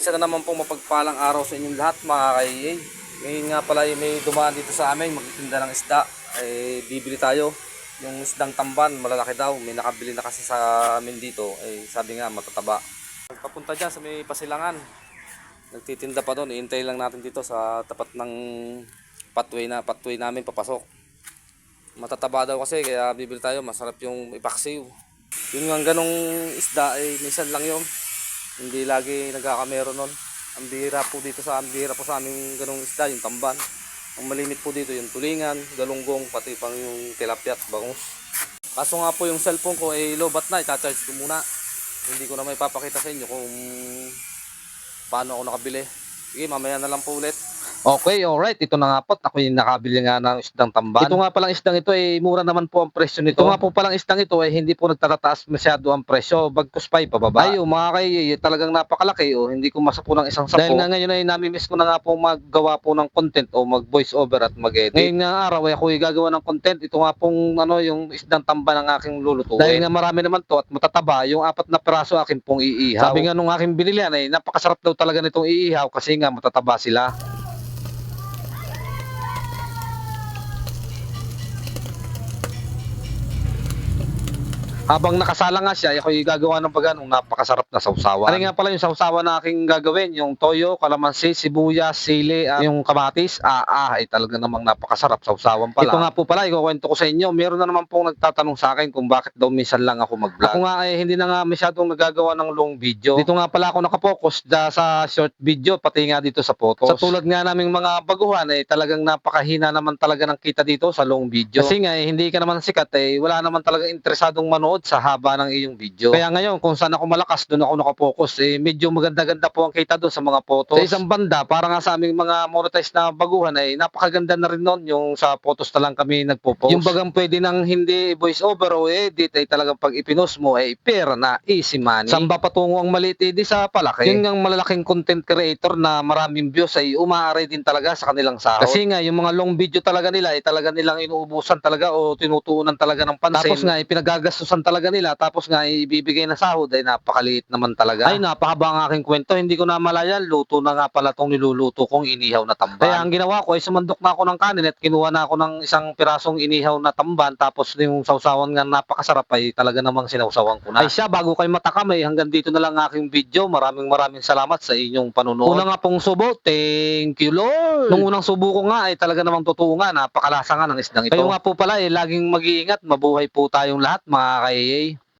Isa na naman pong mapagpalang araw sa inyong lahat mga kaiye. Ngayon nga pala eh, may dumaan dito sa amin, magtitinda ng isda. Eh, bibili tayo. Yung isdang tamban, malalaki daw. May nakabili na kasi sa amin dito. Eh, sabi nga, matataba. Papunta dyan sa may pasilangan. Nagtitinda pa doon. Iintay lang natin dito sa tapat ng pathway na pathway namin papasok. Matataba daw kasi kaya bibili tayo. Masarap yung ipaksiw. Yun nga ganong isda eh, minsan lang yun. Hindi lagi nagkakamero nun. Ang bihira po dito sa ang bihira po sa aming ganong isda, yung tamban. Ang malimit po dito yung tulingan, galunggong, pati pang yung tilapia at bangus. Kaso nga po yung cellphone ko ay lobat na, i-charge ko muna. Hindi ko na may papakita sa inyo kung paano ako nakabili. Sige, mamaya na lang po ulit. Okay, alright. Ito na nga po. Ako yung nakabili nga ng isdang tamban. Ito nga palang isdang ito ay mura naman po ang presyo nito. Ito nga po palang isdang ito ay hindi po nagtataas masyado ang presyo. Bagkus pa pababa. Ay, oh, mga kay talagang napakalaki. Oh. Hindi ko masa po ng isang sapo. Dahil nga ngayon ay namimiss ko na nga po maggawa po ng content o mag voice over at mag-edit. Ngayon nga araw ay ako ay gagawa ng content. Ito nga pong ano, yung isdang tamban ng aking lulutuin. Dahil nga marami naman to at matataba. Yung apat na piraso akin pong iihaw. Sabi nga nung aking binilihan ay napakasarap daw talaga nitong iihaw kasi nga matataba sila. Habang nakasala nga siya, ako yung gagawa ng baganong napakasarap na sausawan. Ano nga pala yung sausawan na aking gagawin? Yung toyo, kalamansi, sibuyas, sili, at yung kamatis. Ah, ah, ay talaga namang napakasarap sausawan pala. Ito nga po pala, ikukwento ko sa inyo. Meron na naman pong nagtatanong sa akin kung bakit daw minsan lang ako mag-vlog. Ako nga ay hindi na nga masyadong nagagawa ng long video. Dito nga pala ako nakapokus da sa short video, pati nga dito sa photos. Sa tulad nga naming mga baguhan, ay talagang napakahina naman talaga ng kita dito sa long video. Kasi nga, eh, hindi ka naman sikat, eh, wala naman talaga interesadong manood sa haba ng iyong video. Kaya ngayon, kung saan ako malakas, doon ako nakapokus. Eh, medyo maganda-ganda po ang kita doon sa mga photos. Sa isang banda, para nga sa aming mga monetized na baguhan, ay napakaganda na rin noon yung sa photos na lang kami nagpo-post. Yung bagang pwede nang hindi voice over o edit, ay talagang pag ipinost mo, ay pera na, easy money. Samba patungo ang maliit, eh, di sa palaki. Yun ang malalaking content creator na maraming views ay umaaray din talaga sa kanilang sahod. Kasi nga, yung mga long video talaga nila, ay talaga nilang inuubusan talaga o tinutuunan talaga ng pansin. Tapos nga, ipinagagastusan talaga nila, tapos nga, ibibigay na sahod, ay napakaliit naman talaga. Ay, napahaba ang aking kwento, hindi ko na malaya, luto na nga pala tong niluluto kong inihaw na tamban. Kaya ang ginawa ko, ay sumandok na ako ng kanin at kinuha na ako ng isang pirasong inihaw na tamban, tapos yung sausawan nga napakasarap ay talaga namang sinausawan ko na. Ay siya, bago kayo matakam, ay hanggang dito na lang ang aking video. Maraming maraming salamat sa inyong panunood. Una nga pong subo, thank you Lord. Nung unang subo ko nga ay talaga namang totoo nga, napakalasa nga ng isdang ito. Kayo nga po pala, eh, laging mag-iingat, mabuhay po tayong lahat mga IAA